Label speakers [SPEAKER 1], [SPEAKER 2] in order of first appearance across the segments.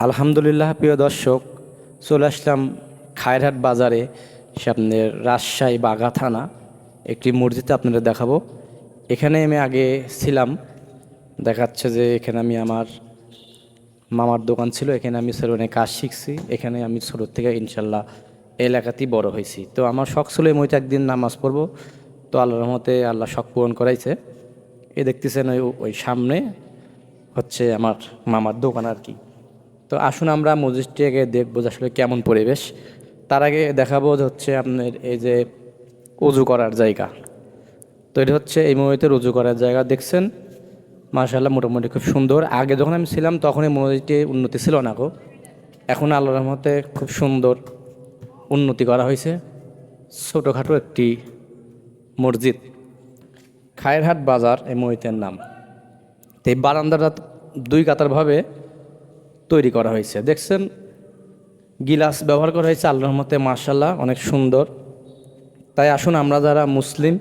[SPEAKER 1] আলহামদুলিল্লাহ, প্রিয় দর্শক, চলে আসলাম খায়রহাট বাজারে সামনের রাজশাহী বাঘা থানা, একটি মসজিদে আপনাদের দেখাবো। এখানে আমি আগে ছিলাম, দেখাচ্ছে যে এখানে আমি আমার মামার দোকান ছিল, এখানে আমি সেলুনে কাজ শিখছি, এখানে আমি ছোটোর থেকে ইনশাল্লাহ এলাকাতেই বড় হয়েছি। তো আমার শখ ছিল এই মইতে একদিন নামাজ পড়ব, তো আল্লাহ রহমতে আল্লাহ শখ পূরণ করাইছে। এ দেখতেছেন ওই ওই সামনে হচ্ছে আমার মামার দোকান আর কি। তো আসুন আমরা মসজিদটিকে দেখব যে আসলে কেমন পরিবেশ। তার আগে দেখাবো যে হচ্ছে আপনার এই যে উজু করার জায়গা। তো এটা হচ্ছে এই মসজিদের উজু করার জায়গা, দেখছেন? মার্শাল্লাহ মোটামুটি খুব সুন্দর। আগে যখন আমি ছিলাম তখন এই মসজিদটি উন্নতি ছিল না গো। এখন আল্লাহর রহমতে খুব সুন্দর উন্নতি করা হয়েছে। ছোটোখাটো একটি মসজিদ। খায়েরহাট বাজার এই মসজিদের নাম। তো এই বারান্দাটা দুই কাতারভাবে তৈরি করা হয়েছে। দেখছেন, গিলাস ব্যবহার করা হয়েছে আল্লাহর মতে মার্শাল্লাহ অনেক সুন্দর। তাই আসুন আমরা যারা মুসলিম,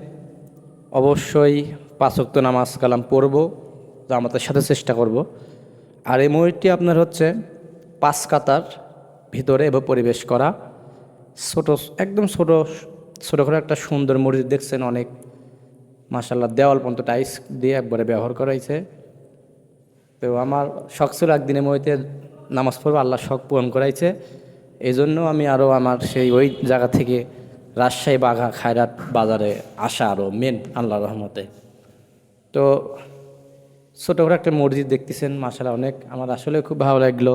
[SPEAKER 1] অবশ্যই পাঁচক্ত নামাজ কালাম পড়ব আমাদের সাথে চেষ্টা করব। আর এই ময়ূরটি আপনার হচ্ছে পাঁচ কাতার ভিতরে এবং পরিবেশ করা। ছোট, একদম ছোট ছোটো করে একটা সুন্দর মসজিদ দেখছেন অনেক। মাসাল্লাহ দেওয়াল পর্যন্ত টাইস দিয়ে একবারে ব্যবহার করা হয়েছে। তো আমার শখ ছিল একদিনে মইতে নামাজ পড়ব, আল্লাহ শখ পূরণ করাইছে। এই জন্য আমি আরও আমার সেই ওই জায়গা থেকে রাজশাহী, বাঘা, খায়রাত বাজারে আসা আরও মেন আল্লাহ রহমতে। তো ছোটো করে একটা মসজিদ দেখতেছেন মাসালা অনেক। আমার আসলে খুব ভালো লাগল।